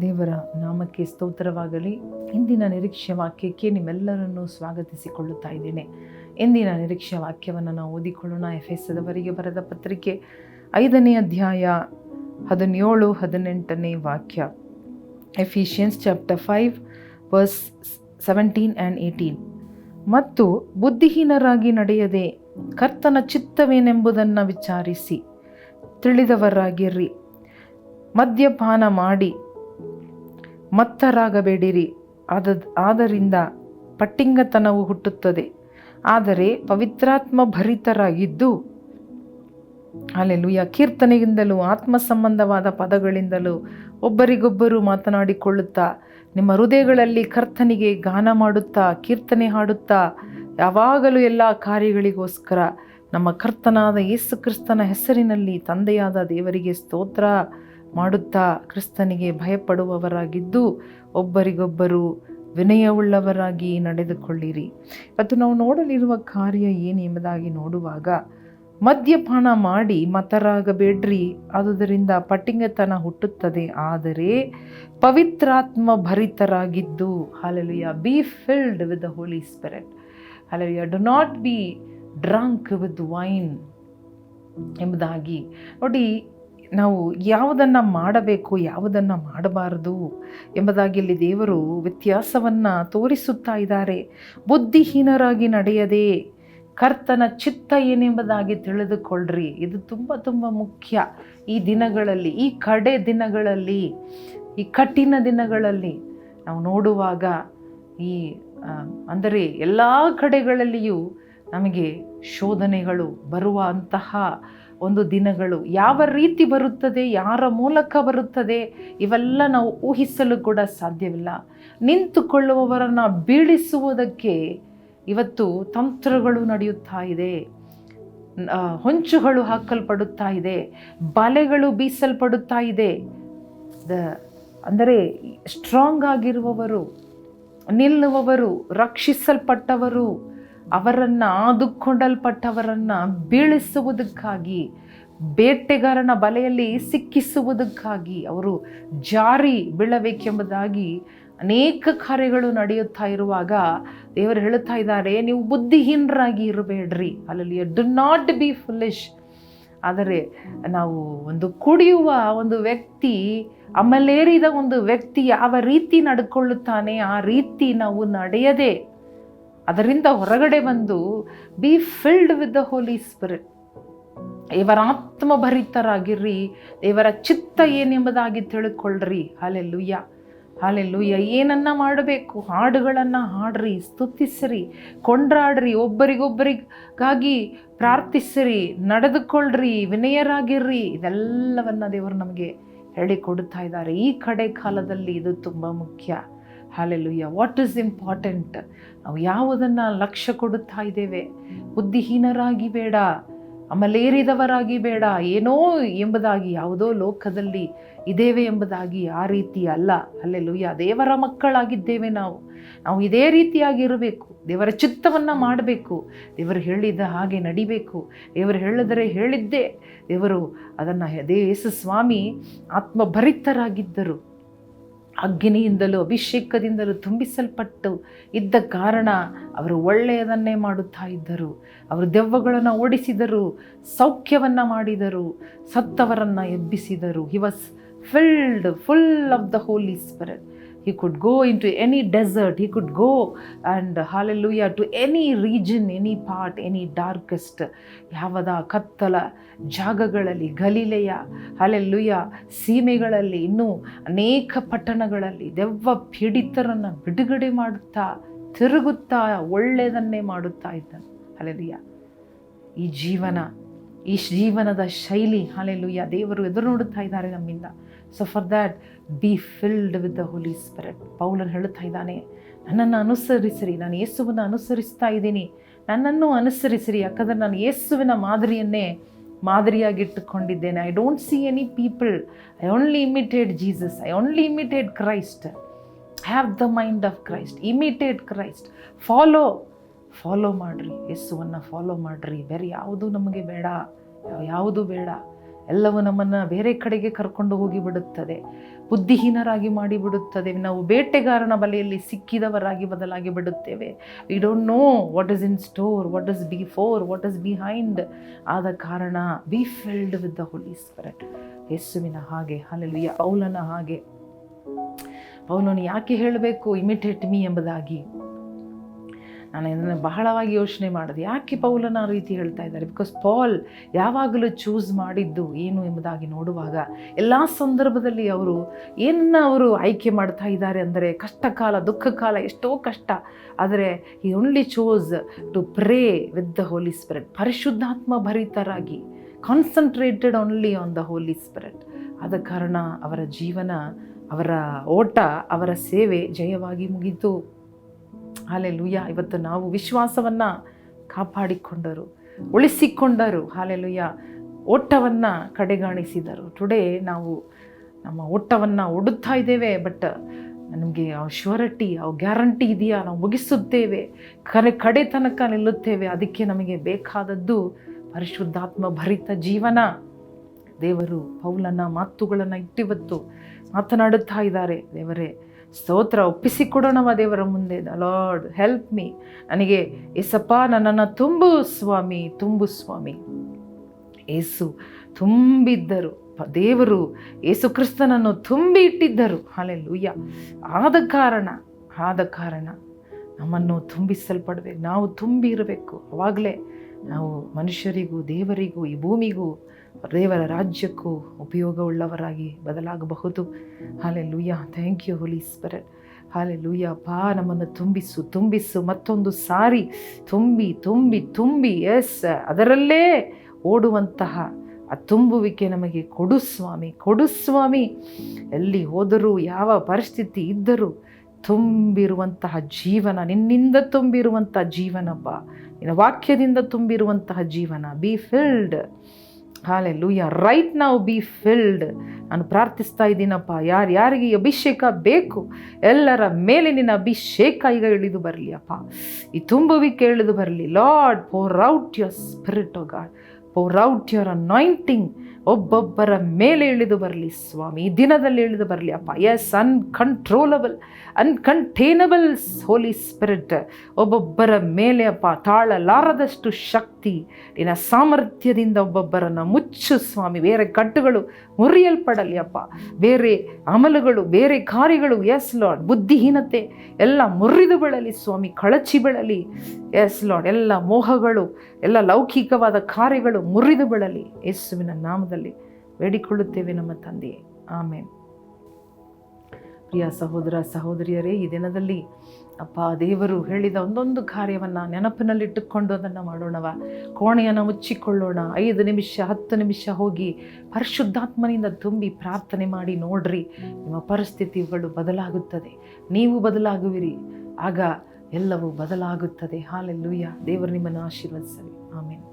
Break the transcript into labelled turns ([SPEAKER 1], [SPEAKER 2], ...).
[SPEAKER 1] ದೇವರ ನಾಮಕ್ಕೆ ಸ್ತೋತ್ರವಾಗಲಿ. ಇಂದಿನ ನಿರೀಕ್ಷೆ ವಾಕ್ಯಕ್ಕೆ ನಿಮ್ಮೆಲ್ಲರನ್ನು ಸ್ವಾಗತಿಸಿಕೊಳ್ಳುತ್ತಾ ಇದ್ದೇನೆ. ಇಂದಿನ ನಿರೀಕ್ಷೆ ವಾಕ್ಯವನ್ನು ನಾವು ಓದಿಕೊಳ್ಳೋಣ. ಎಫ್ ಎಸ್ದವರಿಗೆ ಬರೆದ ಪತ್ರಿಕೆ ಐದನೇ ಅಧ್ಯಾಯ ಹದಿನೇಳು, ಹದಿನೆಂಟನೇ ವಾಕ್ಯ. Ephesians chapter five, verse seventeen and eighteen. ಮತ್ತು ಬುದ್ಧಿಹೀನರಾಗಿ ನಡೆಯದೆ ಕರ್ತನ ಚಿತ್ತವೇನೆಂಬುದನ್ನು ವಿಚಾರಿಸಿ ತಿಳಿದವರಾಗಿರ್ರಿ. ಮದ್ಯಪಾನ ಮಾಡಿ ಮತ್ತರಾಗಬೇಡಿರಿ. ಆದ, ಆದ್ದರಿಂದ ಪಟ್ಟಿಂಗತನವು ಹುಟ್ಟುತ್ತದೆ. ಆದರೆ ಪವಿತ್ರಾತ್ಮ ಭರಿತರಾಗಿದ್ದು ಅಲ್ಲೆಲುಯ್ಯ ಕೀರ್ತನೆಯಿಂದಲೂ ಆತ್ಮ ಸಂಬಂಧವಾದ ಪದಗಳಿಂದಲೂ ಒಬ್ಬರಿಗೊಬ್ಬರು ಮಾತನಾಡಿಕೊಳ್ಳುತ್ತಾ, ನಿಮ್ಮ ಹೃದಯಗಳಲ್ಲಿ ಕರ್ತನಿಗೆ ಗಾನ ಮಾಡುತ್ತಾ, ಕೀರ್ತನೆ ಹಾಡುತ್ತಾ, ಯಾವಾಗಲೂ ಎಲ್ಲ ಕಾರ್ಯಗಳಿಗೋಸ್ಕರ ನಮ್ಮ ಕರ್ತನಾದ ಯೇಸು ಕ್ರಿಸ್ತನ ಹೆಸರಿನಲ್ಲಿ ತಂದೆಯಾದ ದೇವರಿಗೆ ಸ್ತೋತ್ರ. ಮಾಡುತ್ತಾ ಕ್ರಿಸ್ತನಿಗೆ ಭಯಪಡುವವರಾಗಿದ್ದು ಒಬ್ಬರಿಗೊಬ್ಬರು ವಿನಯವುಳ್ಳವರಾಗಿ ನಡೆದುಕೊಳ್ಳಿರಿ. ಇವತ್ತು ನಾವು ನೋಡಲಿರುವ ಕಾರ್ಯ ಏನು ಎಂಬುದಾಗಿ ನೋಡುವಾಗ ಮದ್ಯಪಾನ ಮಾಡಿ ಮತರಾಗಬೇಡ್ರಿ. ಆದುದರಿಂದ ಪಟ್ಟಿಂಗತನ ಹುಟ್ಟುತ್ತದೆ. ಆದರೆ ಪವಿತ್ರಾತ್ಮ ಭರಿತರಾಗಿದ್ದು hallelujah be filled with the Holy Spirit. Hallelujah do not be drunk with wine ಎಂಬುದಾಗಿ. ನೋಡಿ ನಾವು ಯಾವುದನ್ನು ಮಾಡಬೇಕು, ಯಾವುದನ್ನು ಮಾಡಬಾರದು ಎಂಬುದಾಗಿ ಇಲ್ಲಿ ದೇವರು ವ್ಯತ್ಯಾಸವನ್ನು ತೋರಿಸುತ್ತಾ ಇದ್ದಾರೆ. ಬುದ್ಧಿಹೀನರಾಗಿ ನಡೆಯದೆ ಕರ್ತನ ಚಿತ್ತ ಏನೆಂಬುದಾಗಿ ತಿಳಿದುಕೊಳ್ಳ್ರಿ. ಇದು ತುಂಬ ತುಂಬ ಮುಖ್ಯ. ಈ ದಿನಗಳಲ್ಲಿ, ಈ ಕಡೆ ದಿನಗಳಲ್ಲಿ, ಈ ಕಠಿಣ ದಿನಗಳಲ್ಲಿ ನಾವು ನೋಡುವಾಗ ಈ ಅಂದರೆ ಎಲ್ಲ ಕಡೆಗಳಲ್ಲಿಯೂ ನಮಗೆ ಶೋಧನೆಗಳು ಬರುವ ಅಂತಹ ಒಂದು ದಿನಗಳು. ಯಾವ ರೀತಿ ಬರುತ್ತದೆ, ಯಾರ ಮೂಲಕ ಬರುತ್ತದೆ, ಇವೆಲ್ಲ ನಾವು ಊಹಿಸಲು ಕೂಡ ಸಾಧ್ಯವಿಲ್ಲ. ನಿಂತುಕೊಳ್ಳುವವರನ್ನು ಬೀಳಿಸುವುದಕ್ಕೆ ಇವತ್ತು ತಂತ್ರಗಳು ನಡೆಯುತ್ತಾ ಇದೆ. ಹೊಂಚುಗಳು ಹಾಕಲ್ಪಡುತ್ತಾ ಇದೆ. ಬಲೆಗಳು ಬೀಸಲ್ಪಡುತ್ತಾ ಇದೆ. ದ, ಅಂದರೆ ಸ್ಟ್ರಾಂಗ್ ಆಗಿರುವವರು, ನಿಲ್ಲುವವರು, ರಕ್ಷಿಸಲ್ಪಟ್ಟವರು ಅವರನ್ನು ಆದುಕೊಂಡಲ್ಪಟ್ಟವರನ್ನು ಬೀಳಿಸುವುದಕ್ಕಾಗಿ, ಬೇಟೆಗಾರನ ಬಲೆಯಲ್ಲಿ ಸಿಕ್ಕಿಸುವುದಕ್ಕಾಗಿ ಅವರು ಜಾರಿ ಬೀಳಬೇಕೆಂಬುದಾಗಿ ಅನೇಕ ಕಾರ್ಯಗಳು ನಡೆಯುತ್ತಾ ಇರುವಾಗ ದೇವರು ಹೇಳುತ್ತಾ ಇದ್ದಾರೆ, ನೀವು ಬುದ್ಧಿಹೀನರಾಗಿ ಇರಬೇಡ್ರಿ. ಅಲ್ಲಲ್ಲಿ ಡು ನಾಟ್ ಬಿ ಫುಲಿಶ್ ಆದರೆ ನಾವು ಒಂದು ಕುಡಿಯುವ ಒಂದು ವ್ಯಕ್ತಿ, ಅಮಲೇರಿದ ಒಂದು ವ್ಯಕ್ತಿ ಯಾವ ರೀತಿ ನಡ್ಕೊಳ್ಳುತ್ತಾನೆ, ಆ ರೀತಿ ನಾವು ನಡೆಯದೆ ಅದರಿಂದ ಹೊರಗಡೆ ಬಂದು be filled with the Holy Spirit ಇವರ ಆತ್ಮಭರಿತರಾಗಿರ್ರಿ, ದೇವರ ಚಿತ್ತ ಏನೆಂಬುದಾಗಿ ತಿಳ್ಕೊಳ್ರಿ ಹಾಲೆಲ್ಲುಯ್ಯ ಹಾಲೆಲ್ಲುಯ್ಯ ಏನನ್ನ ಮಾಡಬೇಕು? ಹಾಡುಗಳನ್ನು ಹಾಡ್ರಿ, ಸ್ತುತಿಸ್ರಿ, ಕೊಂಡ್ರಾಡ್ರಿ, ಒಬ್ಬರಿಗೊಬ್ಬರಿಗಾಗಿ ಪ್ರಾರ್ಥಿಸಿರಿ, ನಡೆದುಕೊಳ್ಳ್ರಿ, ವಿನಯರಾಗಿರ್ರಿ. ಇದೆಲ್ಲವನ್ನು ದೇವರು ನಮಗೆ ಹೇಳಿಕೊಡ್ತಾ ಇದ್ದಾರೆ. ಈ ಕಡೆ ಕಾಲದಲ್ಲಿ ಇದು ತುಂಬ ಮುಖ್ಯ. ಹಾಲೆಲ್ಲುಯ್ಯ ವಾಟ್ ಈಸ್ ಇಂಪಾರ್ಟೆಂಟ್ ನಾವು ಯಾವುದನ್ನು ಲಕ್ಷ್ಯ ಕೊಡುತ್ತಾ ಇದ್ದೇವೆ? ಬುದ್ಧಿಹೀನರಾಗಿ ಬೇಡ, ಅಮಲೇರಿದವರಾಗಿ ಬೇಡ, ಏನೋ ಎಂಬುದಾಗಿ ಯಾವುದೋ ಲೋಕದಲ್ಲಿ ಇದ್ದೇವೆ ಎಂಬುದಾಗಿ ಆ ರೀತಿ ಅಲ್ಲ. ಅಲ್ಲೆಲ್ಲುಯ್ಯ ದೇವರ ಮಕ್ಕಳಾಗಿದ್ದೇವೆ ನಾವು. ನಾವು ಇದೇ ರೀತಿಯಾಗಿರಬೇಕು ದೇವರ ಚಿತ್ತವನ್ನು ಮಾಡಬೇಕು. ದೇವರು ಹೇಳಿದ ಹಾಗೆ ನಡಿಬೇಕು. ದೇವರು ಹೇಳಿದರೆ ಹೇಳಿದ್ದೇ. ದೇವರು ಅದನ್ನು ದೇ ಯೇಸು ಸ್ವಾಮಿ ಆತ್ಮಭರಿತರಾಗಿದ್ದರು. ಅಗ್ನಿಯಿಂದಲೂ ಅಭಿಷೇಕದಿಂದಲೂ ತುಂಬಿಸಲ್ಪಟ್ಟು ಇದ್ದ ಕಾರಣ ಅವರು ಒಳ್ಳೆಯದನ್ನೇ ಮಾಡುತ್ತಾ ಇದ್ದರು. ಅವರು ದೆವ್ವಗಳನ್ನು ಓಡಿಸಿದರು, ಸೌಖ್ಯವನ್ನು ಮಾಡಿದರು, ಸತ್ತವರನ್ನು ಎಬ್ಬಿಸಿದರು. He was filled full of the Holy Spirit he could go into any desert. He could go and hallelujah to any region, any part, any darkest ಯಾವದ ಕತ್ತಲ ಜಾಗಗಳಲ್ಲಿ ಗಲೀಲೆಯ ಹಲೆಲ್ಲುಯ್ಯ ಸೀಮೆಗಳಲ್ಲಿ ಇನ್ನೂ ಅನೇಕ ಪಟ್ಟಣಗಳಲ್ಲಿ ದೆವ್ವ ಪೀಡಿತರನ್ನು ಬಿಡುಗಡೆ ಮಾಡುತ್ತಾ ತಿರುಗುತ್ತಾ ಒಳ್ಳೆಯದನ್ನೇ ಮಾಡುತ್ತಾ ಇದ್ದಾನೆ ಹಲೆಲುಯ್ಯ ಈ ಜೀವನ, ಈ ಜೀವನದ ಶೈಲಿ ಹಲೆಲುಯ್ಯ ದೇವರು ಎದುರು ನೋಡುತ್ತಾ ಇದ್ದಾರೆ ನಮ್ಮಿಂದ. So for that be filled with the Holy Spirit ಪೌಲನ್ ಹೇಳುತ್ತಾ ಇದ್ದಾನೆ, ನನ್ನನ್ನು ಅನುಸರಿಸಿರಿ, ನಾನು ಯೇಸುವನ್ನು ಅನುಸರಿಸ್ತಾ ಇದ್ದೀನಿ. ನನ್ನನ್ನು ಅನುಸರಿಸಿರಿ, ಯಾಕಂದರೆ ನಾನು ಯೇಸುವಿನ ಮಾದರಿಯನ್ನೇ ಮಾದರಿಯಾಗಿಟ್ಟುಕೊಂಡಿದ್ದೇನೆ. I don't see any people I only imitate Jesus I only imitate Christ have the mind of Christ imitate Christ follow follow ಮಾಡಿರಿ, ಯೇಸುವನ್ನು ಫಾಲೋ ಮಾಡಿರಿ. ಬೇರೆ ಯಾವುದೂ ನಮಗೆ ಬೇಡ ಯಾವುದು ಬೇಡ. ಎಲ್ಲವೂ ನಮ್ಮನ್ನು ಬೇರೆ ಕಡೆಗೆ ಕರ್ಕೊಂಡು ಹೋಗಿ ಬಿಡುತ್ತದೆ. ಬುದ್ಧಿಹೀನರಾಗಿ ಮಾಡಿಬಿಡುತ್ತದೆ. ನಾವು ಬೇಟೆಗಾರನ ಬಲೆಯಲ್ಲಿ ಸಿಕ್ಕಿದವರಾಗಿ ಬದಲಾಗಿ ಬಿಡುತ್ತೇವೆ. We don't know what is in store what is before what is behind ಆದ ಕಾರಣ be filled with the Holy Spirit ಯೇಸುವಿನ ಹಾಗೆ ಅಲ್ಲೆಲ್ಲ ಪೌಲನ ಹಾಗೆ. ಪೌಲನು ಯಾಕೆ ಹೇಳಬೇಕು? ಇಮಿಟೇಟ್ ಮೀ ಎಂಬುದಾಗಿ. ನಾನು ಇದನ್ನು ಬಹಳವಾಗಿ ಯೋಚನೆ ಮಾಡಿದೆ. ಯಾಕೆ ಪೌಲನ ರೀತಿ ಹೇಳ್ತಾ ಇದ್ದಾರೆ? ಬಿಕಾಸ್ ಪಾಲ್ ಯಾವಾಗಲೂ ಚೂಸ್ ಮಾಡಿದ್ದು ಏನು ಎಂಬುದಾಗಿ ನೋಡುವಾಗ ಎಲ್ಲ ಸಂದರ್ಭದಲ್ಲಿ ಅವರು ಏನನ್ನ ಅವರು ಆಯ್ಕೆ ಮಾಡ್ತಾ ಇದ್ದಾರೆ ಅಂದರೆ ಕಷ್ಟ ಕಾಲ, ದುಃಖ ಎಷ್ಟೋ ಕಷ್ಟ. ಆದರೆ ಈ only chose to pray with the Holy Spirit ಪರಿಶುದ್ಧಾತ್ಮ ಭರಿತರಾಗಿ concentrated only on the Holy Spirit ಆದ ಕಾರಣ ಅವರ ಜೀವನ, ಅವರ ಓಟ, ಅವರ ಸೇವೆ ಜಯವಾಗಿ ಮುಗಿತು. ಹಾಲೆಲುಯ್ಯ. ಇವತ್ತು ನಾವು ವಿಶ್ವಾಸವನ್ನು ಕಾಪಾಡಿಕೊಂಡರು, ಉಳಿಸಿಕೊಂಡರು. ಹಾಲೆಲುಯ್ಯ. ಓಟವನ್ನು ಕಡೆಗಾಣಿಸಿದರು. ಟುಡೇ ನಾವು ನಮ್ಮ ಓಟವನ್ನು ಓಡುತ್ತಾ ಇದ್ದೇವೆ ಬಟ್ ನಮಗೆ ಆ ಶ್ಯೂರಿಟಿ ಆ ಗ್ಯಾರಂಟಿ ಇದೆಯಾ? ನಾವು ಮುಗಿಸುತ್ತೇವೆ. ಕರೆ, ಕಡೆ ತನಕ ನಿಲ್ಲುತ್ತೇವೆ. ಅದಕ್ಕೆ ನಮಗೆ ಬೇಕಾದದ್ದು ಪರಿಶುದ್ಧಾತ್ಮ ಭರಿತ ಜೀವನ. ದೇವರು ಪೌಲನ ಮಾತುಗಳನ್ನು ಇಟ್ಟಿವತ್ತು ಮಾತನಾಡುತ್ತಾ ಇದ್ದಾರೆ. ದೇವರೇ ಸ್ತೋತ್ರ ಒಪ್ಪಿಸಿಕೊಡೋಣವ ದೇವರ ಮುಂದೆ. ಲಾರ್ಡ್ ಹೆಲ್ಪ್ ಮೀ ನನಗೆ, ಏಸಪ್ಪ, ನನ್ನನ್ನು ತುಂಬು ಸ್ವಾಮಿ ತುಂಬು ಸ್ವಾಮಿ. ಏಸು ತುಂಬಿದ್ದರು. ದೇವರು ಏಸು ಕ್ರಿಸ್ತನನ್ನು ತುಂಬಿ ಇಟ್ಟಿದ್ದರು ಅಲ್ಲೆಲ್ಲೂಯ್ಯ ಆದ ಕಾರಣ ಆದ ಕಾರಣ ನಮ್ಮನ್ನು ತುಂಬಿಸಲ್ಪಡಬೇಕು. ನಾವು ತುಂಬಿ ಇರಬೇಕು ಅವಾಗಲೇ ನಾವು ಮನುಷ್ಯರಿಗೂ ದೇವರಿಗೂ ಈ ಭೂಮಿಗೂ ದೇವರ ರಾಜ್ಯಕ್ಕೂ ಉಪಯೋಗವುಳ್ಳವರಾಗಿ ಬದಲಾಗಬಹುದು. ಹಾಲೆ ಲೂಯ್ಯ ಥ್ಯಾಂಕ್ ಯು ಹೋಲಿ ಸ್ಪರ ಹಾಲೆ ಲೂಯ್ಯ ಪಾ ನಮ್ಮನ್ನು ತುಂಬಿಸು ತುಂಬಿಸು. ಮತ್ತೊಂದು ಸಾರಿ ತುಂಬಿ ತುಂಬಿ ತುಂಬಿ. ಎಸ್ ಅದರಲ್ಲೇ ಓಡುವಂತಹ ಆ ತುಂಬುವಿಕೆ ನಮಗೆ ಕೊಡು ಸ್ವಾಮಿ ಕೊಡು ಸ್ವಾಮಿ. ಎಲ್ಲಿ ಹೋದರೂ ಯಾವ ಪರಿಸ್ಥಿತಿ ಇದ್ದರೂ ತುಂಬಿರುವಂತಹ ಜೀವನ ನಿನ್ನಿಂದ ತುಂಬಿರುವಂಥ ಜೀವನಪ್ಪ ನಿನ್ನ ವಾಕ್ಯದಿಂದ ತುಂಬಿರುವಂತಹ ಜೀವನ be filled hallelujah right ನಾವು ಬಿ ಫಿಲ್ಡ್ ನಾನು ಪ್ರಾರ್ಥಿಸ್ತಾ ಇದ್ದೀನಪ್ಪ. ಯಾರು, ಯಾರಿಗೆ ಅಭಿಷೇಕ ಬೇಕು? ಎಲ್ಲರ ಮೇಲೆ ನಿನ್ನ ಅಭಿಷೇಕ ಈಗ ಇಳಿದು ಬರಲಿ ಅಪ್ಪ ಈ ತುಂಬುವಿಕೆ ಇಳಿದು ಬರಲಿ. Lord pour out your spirit O God pour out your anointing ಒಬ್ಬೊಬ್ಬರ ಮೇಲೆ ಇಳಿದು ಬರಲಿ, ಸ್ವಾಮಿ, ದಿನದಲ್ಲಿ ಇಳಿದು ಬರಲಿ, ಅಪ್ಪ as uncontrollable uncontainable holy spirit ಒಬ್ಬೊಬ್ಬರ ಮೇಲೆ ಅಪ್ಪ, ತಾಳಲಾರದಷ್ಟು ಶಕ್ತಿ, ನಿನ್ನ ಸಾಮರ್ಥ್ಯದಿಂದ ಒಬ್ಬೊಬ್ಬರನ್ನು ಮುಚ್ಚು, ಸ್ವಾಮಿ, ಬೇರೆ ಕಟ್ಟುಗಳು ಮುರಿಯಲ್ಪಡಲಿ, ಅಪ್ಪ, ಬೇರೆ ಅಮಲುಗಳು, ಬೇರೆ ಕಾರ್ಯಗಳು ಎಸ್ ಲಾಡ್ ಬುದ್ಧಿಹೀನತೆ, ಎಲ್ಲ ಮುರಿದು ಬೀಳಲಿ, ಸ್ವಾಮಿ, ಕಳಚಿ ಬೀಳಲಿ ಎಸ್ ಲಾಡ್ ಎಲ್ಲ ಮೋಹಗಳು, ಎಲ್ಲ ಲೌಕಿಕವಾದ ಕಾರ್ಯಗಳು ಮುರಿದು ಬೀಳಲಿ, ಯೇಸುವಿನ ನಾಮದಲ್ಲಿ ಬೇಡಿಕೊಳ್ಳುತ್ತೇವೆ ನಮ್ಮ ತಂದೆಯೇ. ಆಮೇಲೆ ಪ್ರಿಯ ಸಹೋದರ ಸಹೋದರಿಯರೇ, ಈ ದಿನದಲ್ಲಿ ಅಪ್ಪ ದೇವರು ಹೇಳಿದ ಒಂದೊಂದು ಕಾರ್ಯವನ್ನು ನೆನಪಿನಲ್ಲಿಟ್ಟುಕೊಂಡು ಅದನ್ನು ಮಾಡೋಣವ. ಕೋಣೆಯನ್ನು ಮುಚ್ಚಿಕೊಳ್ಳೋಣ. ಐದು ನಿಮಿಷ, ಹತ್ತು ನಿಮಿಷ ಹೋಗಿ ಪರಿಶುದ್ಧಾತ್ಮನಿಂದ ತುಂಬಿ ಪ್ರಾರ್ಥನೆ ಮಾಡಿ ನೋಡ್ರಿ, ನಿಮ್ಮ ಪರಿಸ್ಥಿತಿಗಳು ಬದಲಾಗುತ್ತದೆ. ನೀವು ಬದಲಾಗುವಿರಿ, ಆಗ ಎಲ್ಲವೂ ಬದಲಾಗುತ್ತದೆ. ಹಾಲೆಲ್ಲೂಯ್ಯ ದೇವರು ನಿಮ್ಮನ್ನು ಆಶೀರ್ವದಿಸಲಿ. ಆಮೇಲೆ